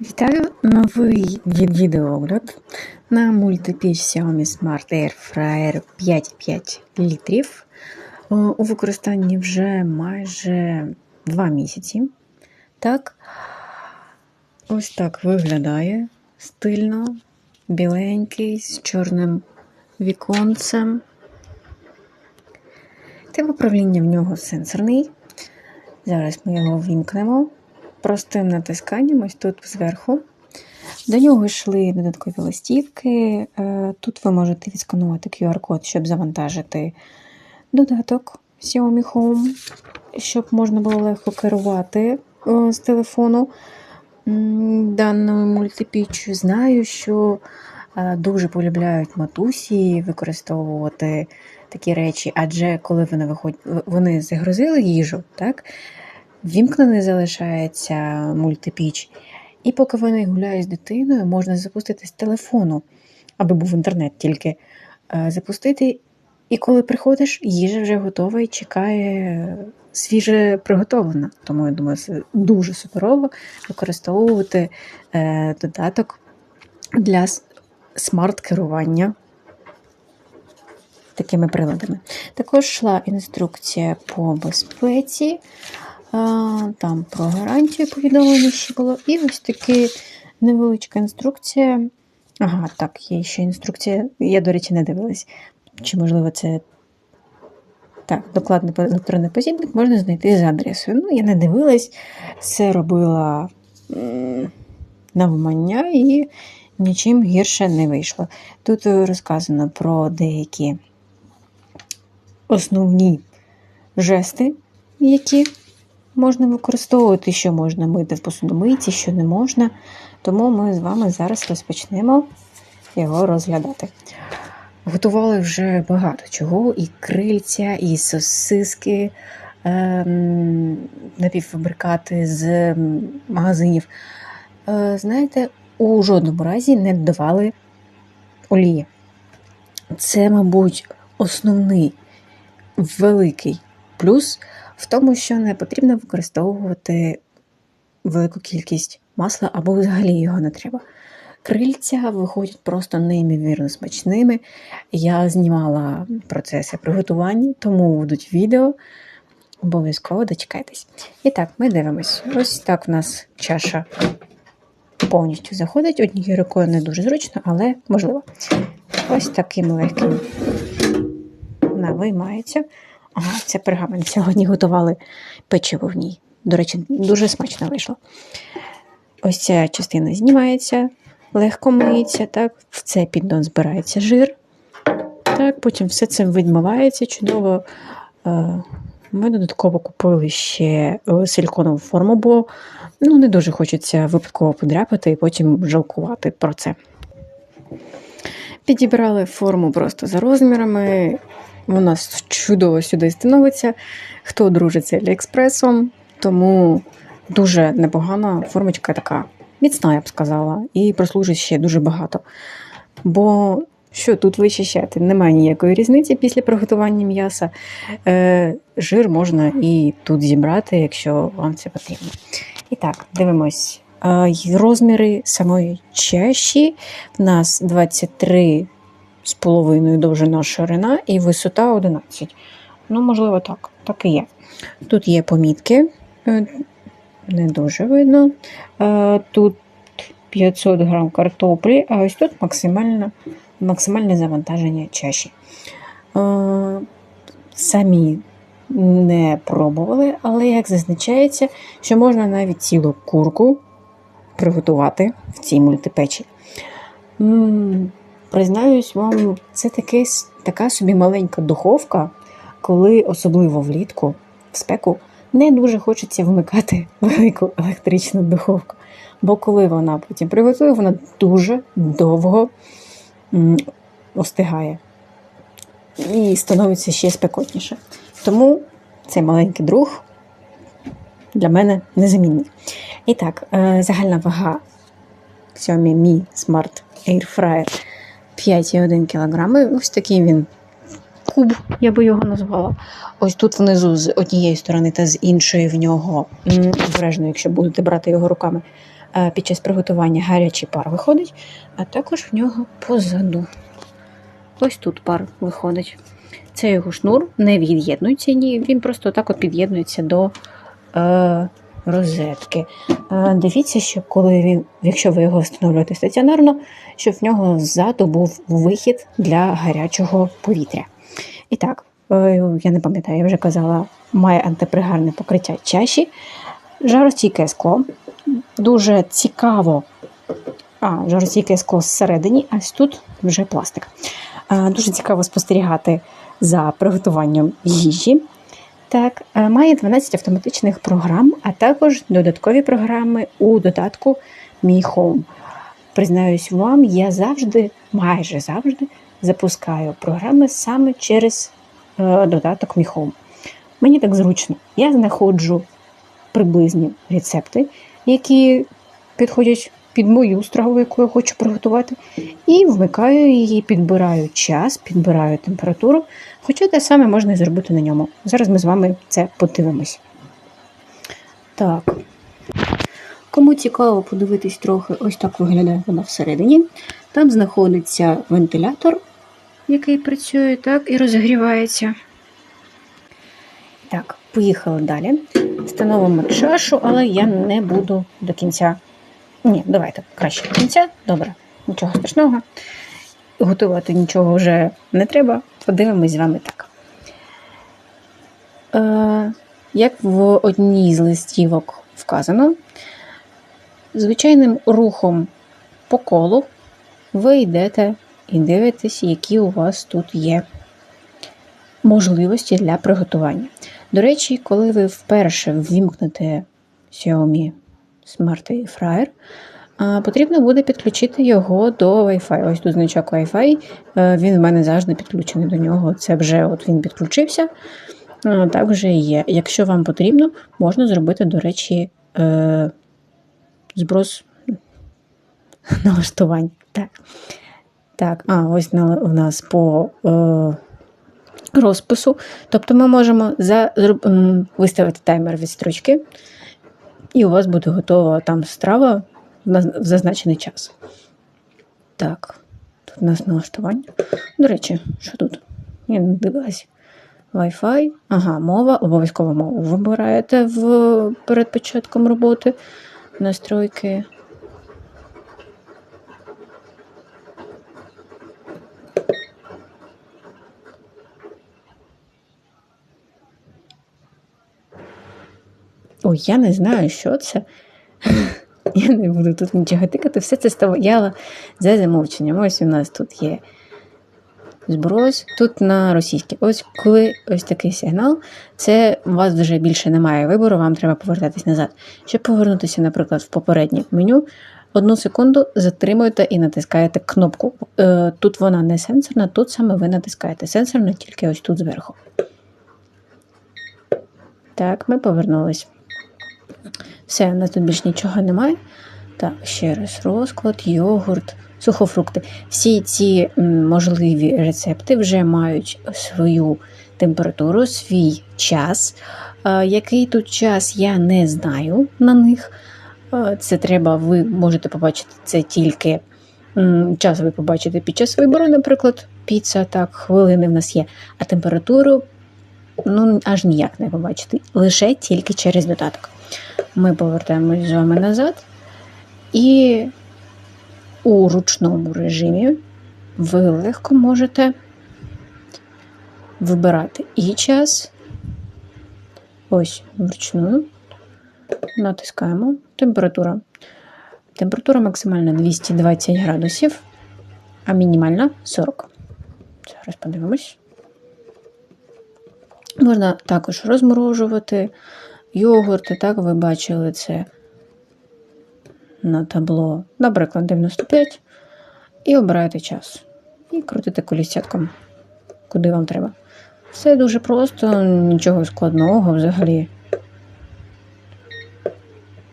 Вітаю! Новий від- відеоогляд на мультипіч Xiaomi Smart Air Fryer 5,5 літрів. У використанні вже майже 2 місяці. Так, ось так виглядає стильно, біленький, з чорним віконцем. Тип управління в нього сенсорний. Зараз ми його вімкнемо простим натисканням ось тут зверху. До нього йшли додаткові листівки. Е, Тут ви можете відсканувати QR-код, щоб завантажити додаток Xiaomi Home, щоб можна було легко керувати е, з телефону даною мультипіччю. Знаю, що е, дуже полюбляють матусі використовувати такі речі, адже коли вони виходять, вони загрузили їжу, так? Вімкнений залишається мультипіч. І поки вони гуляють з дитиною, можна запустити з телефону, аби був інтернет тільки е, запустити. І коли приходиш, їжа вже готова і чекає свіже приготовлена. Тому я думаю, це дуже суперово використовувати е, додаток для смарт-керування такими приладами. Також йшла інструкція по безпеці. Там про гарантію повідомлення ще було. І ось така невеличка інструкція. Ага, так, є ще інструкція. Я, до речі, не дивилась. Чи, можливо, це так, докладний електронний посібник можна знайти за адресою. Ну, я не дивилась, все робила навмання і нічим гірше не вийшло. Тут розказано про деякі основні жести, які можна використовувати, що можна мити в посудомийці, що не можна. Тому ми з вами зараз розпочнемо його розглядати. Готували вже багато чого: і крильця, і сосиски, ем, напівфабрикати з магазинів. Е, знаєте, у жодному разі не додавали олії. Це, мабуть, основний великий плюс в тому, що не потрібно використовувати велику кількість масла або взагалі його не треба. Крильця виходять просто неймовірно смачними. Я знімала процеси приготування, тому будуть відео. Обов'язково дочекайтесь. І так, ми дивимось. Ось так в нас чаша повністю заходить. Однією рукою не дуже зручно, але можливо. Ось таким легким вона виймається. Ага, це пергамент. Сьогодні готували печиво в ній. До речі, дуже смачно вийшло. Ось ця частина знімається, легко миється, так, в цей піддон збирається жир. Так, потім все це відмивається чудово. Е, Ми додатково купили ще силіконову форму, бо ну, не дуже хочеться випадково подряпати і потім жалкувати про це. Підібрали форму просто за розмірами. Вона чудово сюди становиться. Хто дружиться Аліекспресом, тому дуже непогана формочка така міцна, я б сказала, і прослужить ще дуже багато. Бо що тут вичищати? Немає ніякої різниці після приготування м'яса. Е, жир можна і тут зібрати, якщо вам це потрібно. І так, дивимось. Е, розміри самої чаші в нас 23 з половиною довжина ширина і висота 11. Ну, можливо, так. Так і є. Тут є помітки, е, не дуже видно. Е, Тут 500 грам картоплі, а ось тут максимальне, максимальне завантаження чаші. Е, Самі не пробували, але як зазначається, що можна навіть цілу курку приготувати в цій мультипечі. Признаюсь вам, це таке, с- така собі маленька духовка, коли особливо влітку, в спеку, не дуже хочеться вмикати велику електричну духовку. Бо коли вона потім приготує, вона дуже довго остигає і становиться ще спекотніше. Тому цей маленький друг для мене незамінний. І так, е, загальна вага Xiaomi Mi Smart Air Fryer 5,1 кг. Ось такий він куб, я би його назвала. Ось тут внизу з однієї сторони та з іншої в нього, обережно, якщо будете брати його руками, е, під час приготування гарячий пар виходить, а також в нього позаду. Ось тут пар виходить. Це його шнур, не від'єднується, ні, він просто так от під'єднується до е, розетки. Дивіться, щоб коли він, якщо ви його встановлюєте стаціонарно, щоб в нього ззаду був вихід для гарячого повітря. І так, е, я не пам'ятаю, я вже казала, має антипригарне покриття чаші, жаростійке скло. Дуже цікаво. А, жаростійке скло зсередині, а ось тут вже пластик. Дуже цікаво спостерігати за приготуванням їжі. Так, е, має 12 автоматичних програм, а також додаткові програми у додатку Мій Home. Признаюсь вам, я завжди, майже завжди, запускаю програми саме через е, додаток Мій Home. Мені так зручно. Я знаходжу приблизні рецепти, які підходять під мою страву, яку я хочу приготувати, і вмикаю її, підбираю час, підбираю температуру. Хоча те саме можна і зробити на ньому. Зараз ми з вами це подивимось. Так. Кому цікаво подивитись трохи, ось так виглядає вона всередині. Там знаходиться вентилятор, який працює так і розігрівається. Так, поїхали далі. Встановимо чашу, але я не буду до кінця. Ні, давайте краще до кінця. Добре, нічого страшного. Готувати нічого вже не треба. Подивимось з вами так. Е, як в одній з листівок вказано, звичайним рухом по колу ви йдете і дивитесь, які у вас тут є можливості для приготування. До речі, коли ви вперше ввімкнете Xiaomi Air Fryer, потрібно буде підключити його до Wi-Fi. Ось тут значок Wi-Fi, е, він в мене завжди підключений до нього. Це вже от він підключився. Так є. Якщо вам потрібно, можна зробити, до речі, е, зброс налаштувань. Так, так, а ось на, у нас по е, розпису. Тобто ми можемо за, виставити таймер від строчки, і у вас буде готова там страва в зазначений час. Так, тут у нас налаштування. До речі, що тут? Я не дивилась. Wi-Fi, ага, мова, обов'язково мову вибираєте в, перед початком роботи. Настройки. Ой, я не знаю, що це. Я не буду тут нічого тикати. Все це стояло за замовченням. Ось у нас тут є зброс, тут на російській. Ось коли ось такий сигнал, це у вас вже більше немає вибору, вам треба повертатись назад. Щоб повернутися, наприклад, в попереднє меню, одну секунду затримуєте і натискаєте кнопку. Е, Тут вона не сенсорна, тут саме ви натискаєте. Сенсорна тільки ось тут зверху. Так, ми повернулись. Все, у нас тут більше нічого немає. Так, ще раз розклад, йогурт, сухофрукти. Всі ці можливі рецепти вже мають свою температуру, свій час. Який тут час, я не знаю на них. Це треба, ви можете побачити це тільки час ви побачите під час вибору, наприклад, піца, так, хвилини в нас є, а температуру ну, аж ніяк не побачите, лише тільки через додаток. Ми повертаємось з вами назад, і у ручному режимі ви легко можете вибирати і час. Ось вручну. Натискаємо температура. Температура максимальна 220 градусів, а мінімальна 40. Зараз подивимось. Можна також розморожувати йогурти, так ви бачили це на табло, наприклад, 95, і обираєте час. І крутите колісятком, куди вам треба. Все дуже просто, нічого складного взагалі.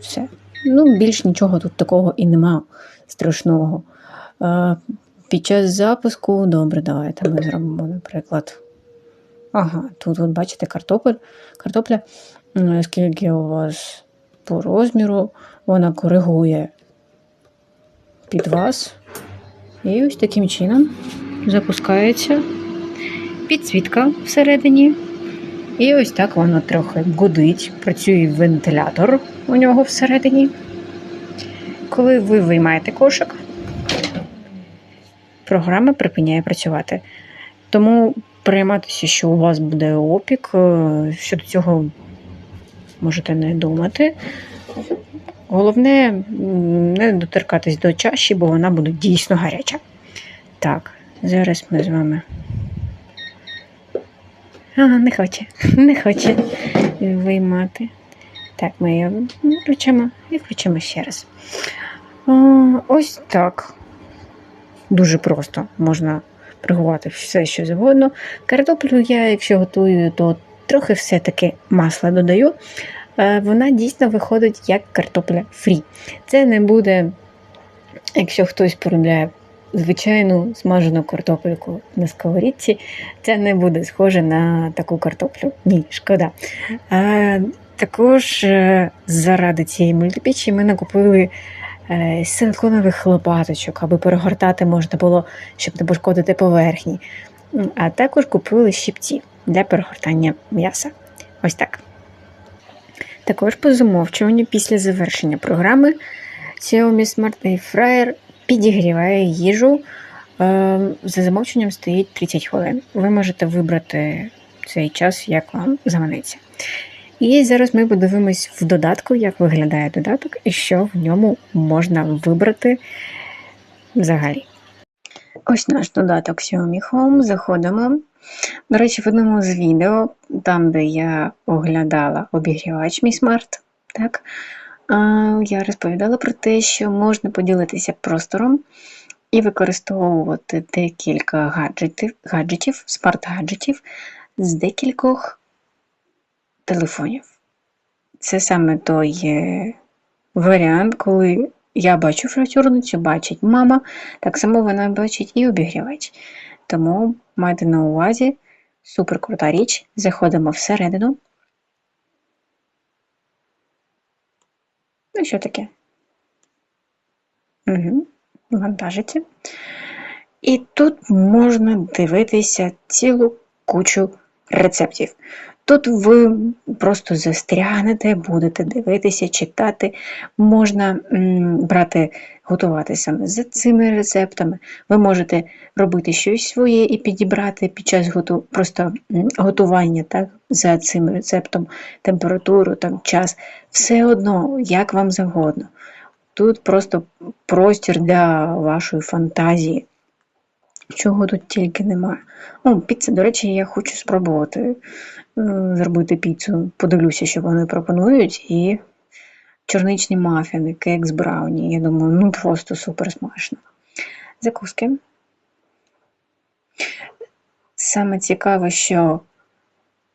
Все. Ну, більш нічого тут такого і нема страшного. Е, Під час запуску, добре, давайте ми зробимо, наприклад. Ага, тут, от бачите, картопель, картопля. М, Скільки у вас по розміру? вона коригує під вас. І ось таким чином запускається підсвітка всередині. І ось так воно трохи гудить. Працює вентилятор у нього всередині. Коли ви виймаєте кошик, програма припиняє працювати. Тому перейматися, що у вас буде опік, е, щодо цього можете не думати. Головне не доторкатись до чаші, бо вона буде дійсно гаряча. Так, зараз ми з вами. А, не хоче, не хоче виймати. Так, ми її включимо і включимо ще раз. Ось так. Дуже просто можна приготувати все, що завгодно. Картоплю я, якщо готую, то трохи все-таки масла додаю. Е, Вона дійсно виходить як картопля фрі. Це не буде, якщо хтось полюбляє звичайну смажену картопельку на сковорідці, це не буде схоже на таку картоплю. Ні, шкода. А, також е, заради цієї мультипічі ми накупили е, силиконових лопаточок, аби перегортати можна було, щоб не пошкодити поверхні. А також купили щипці для перегортання м'яса. Ось так. Також по замовчуванню після завершення програми Xiaomi Smart Air Fryer підігріває їжу. Е, За замовченням стоїть 30 хвилин. Ви можете вибрати цей час, як вам заманеться. І зараз ми подивимось в додатку, як виглядає додаток і що в ньому можна вибрати взагалі. Ось наш додаток Xiaomi Home. Заходимо. До речі, в одному з відео, там, де я оглядала обігрівач мій смарт, так, я розповідала про те, що можна поділитися простором і використовувати декілька гаджетів, гаджетів смарт-гаджетів з декількох телефонів. Це саме той варіант, коли я бачу фритюрницю, бачить мама, так само вона бачить і обігрівач. Тому майте на увазі супер крута річ. Заходимо всередину. Ну, що таке? Угу. Вантажиться. І тут можна дивитися цілу кучу рецептів. Тут ви просто застрягнете, будете дивитися, читати. Можна брати, готувати саме за цими рецептами. Ви можете робити щось своє і підібрати під час готу... просто готування так, за цим рецептом, температуру, там, час. Все одно, як вам завгодно. Тут просто простір для вашої фантазії. Чого тут тільки немає. О, піца, до речі, я хочу спробувати е, зробити піцу. Подивлюся, що вони пропонують. І чорничні мафіни, кекс брауні. Я думаю, ну просто супер смачно. Закуски. Саме цікаве, що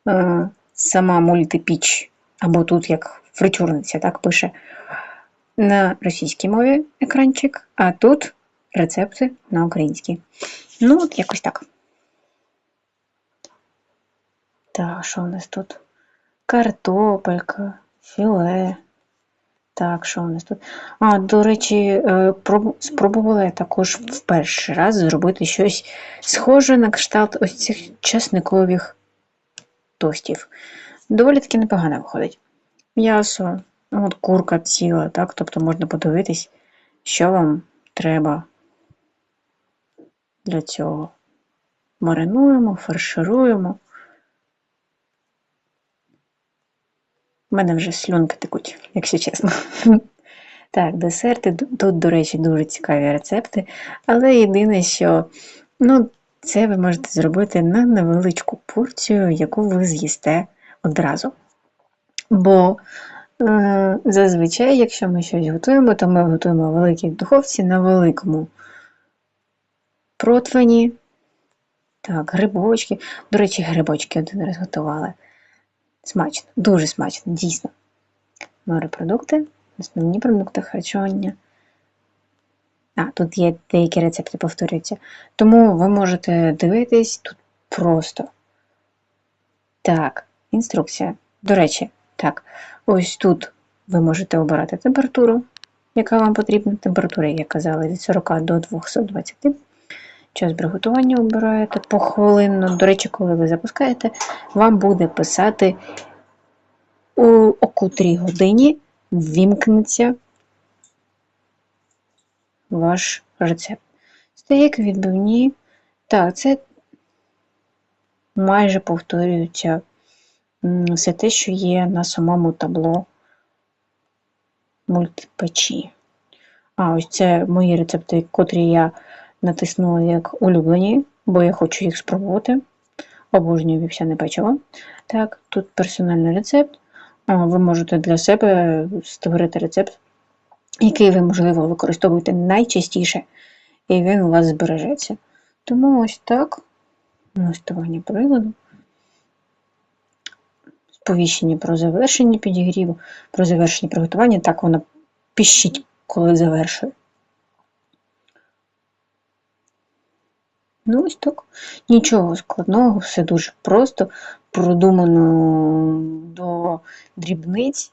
е, сама мультипіч, або тут як фритюрниця, так пише на російській мові екранчик, а тут рецепти на українській. Ну, от якось так. Так, що у нас тут? Картопелька, філе. Так, що у нас тут? А, до речі, е, спробувала я також в перший раз зробити щось схоже на кшталт ось цих часникових тостів. Доволі таки непогано виходить. М'ясо, ну, от курка ціла, так? Тобто можна подивитись, що вам треба для цього. Маринуємо, фаршируємо. У мене вже слюнки текуть, якщо чесно. Так, десерти. Тут, до речі, дуже цікаві рецепти. Але єдине, що ну, це ви можете зробити на невеличку порцію, яку ви з'їсте одразу. Бо е, зазвичай, якщо ми щось готуємо, то ми готуємо в великій духовці на великому противні. Так, грибочки. До речі, грибочки один раз готували. Смачно, дуже смачно, дійсно. Морепродукти, основні продукти харчування. А, тут є деякі рецепти повторюються. Тому ви можете дивитись тут просто. Так, інструкція. До речі, так, ось тут ви можете обирати температуру, яка вам потрібна. Температура, як я казала, від 40 до 220. Час приготування обираєте похвилинно. До речі, коли ви запускаєте, вам буде писати, у котрій годині ввімкнеться ваш рецепт. Стейк, відбивні. Так, це майже повторюється все те, що є на самому табло мультипечі. А, ось це мої рецепти, котрі я натиснула як улюблені, бо я хочу їх спробувати. Обожнюю вівсяне печиво. Так, тут персональний рецепт. Ви можете для себе створити рецепт, який ви, можливо, використовуєте найчастіше, і він у вас збережеться. Тому ось так. Налаштування приладу. Сповіщення про завершення підігріву, про завершення приготування. Так воно піщить, коли завершує. Ну, ось так. Нічого складного, все дуже просто, продумано до дрібниць.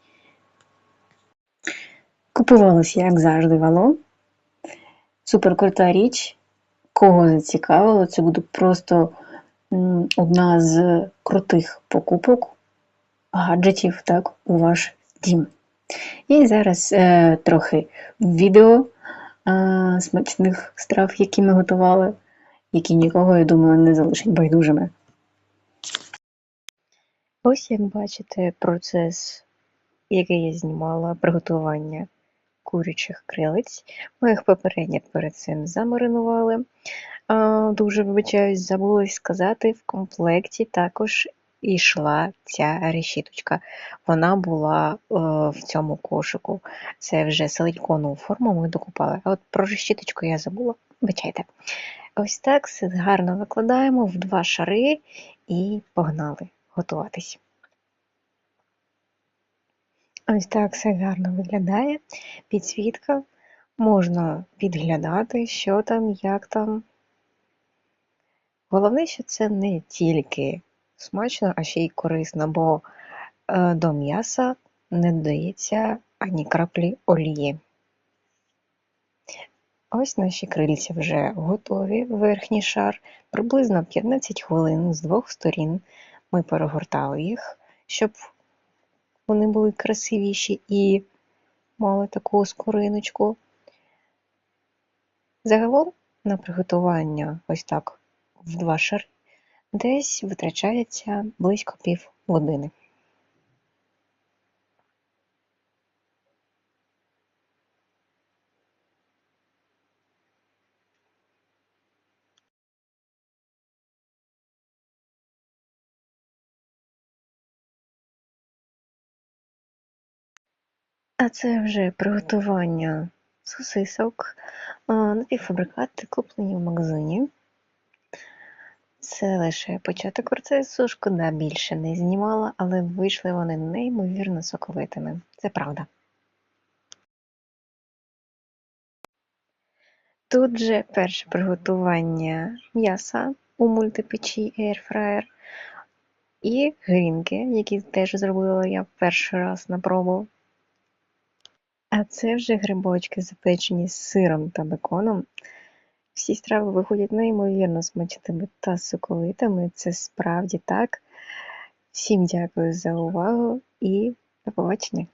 Купувалось, як завжди, вало. Супер крута річ. Кого зацікавило, це буде просто одна з крутих покупок гаджетів так, у ваш дім. І зараз е, трохи відео е, смачних страв, які ми готували, які нікого, я думаю, не залишать байдужими. Ось як бачите процес, який я знімала приготування курячих крилиць. Ми їх попередньо перед цим замаринували. Дуже вибачаюсь, забула сказати, в комплекті також йшла ця решіточка. Вона була е, в цьому кошику. Це вже силиконову форму ми докупали. А от про решіточку я забула. Вибачайте. Ось так все гарно викладаємо в два шари і погнали готуватись. Ось так все гарно виглядає. Підсвітка. Можна підглядати, що там, як там. Головне, що це не тільки смачно, а ще й корисно, бо е, до м'яса не додається ані краплі олії. Ось наші крильця вже готові, верхній шар. Приблизно 15 хвилин з двох сторін ми перегортали їх, щоб вони були красивіші і мали таку скориночку. Загалом на приготування ось так в два шари десь витрачається близько пів години. А це вже приготування сосисок, а, напівфабрикати, куплені в магазині. Це лише початок процесу, шкода більше не знімала, але вийшли вони неймовірно соковитими. Це правда. Тут же перше приготування м'яса у мультипечі Airfryer і грінки, які теж зробила я перший раз на пробу. А це вже грибочки запечені з сиром та беконом. Всі страви виходять неймовірно смачними та соковитими. Це справді так. Всім дякую за увагу і до побачення!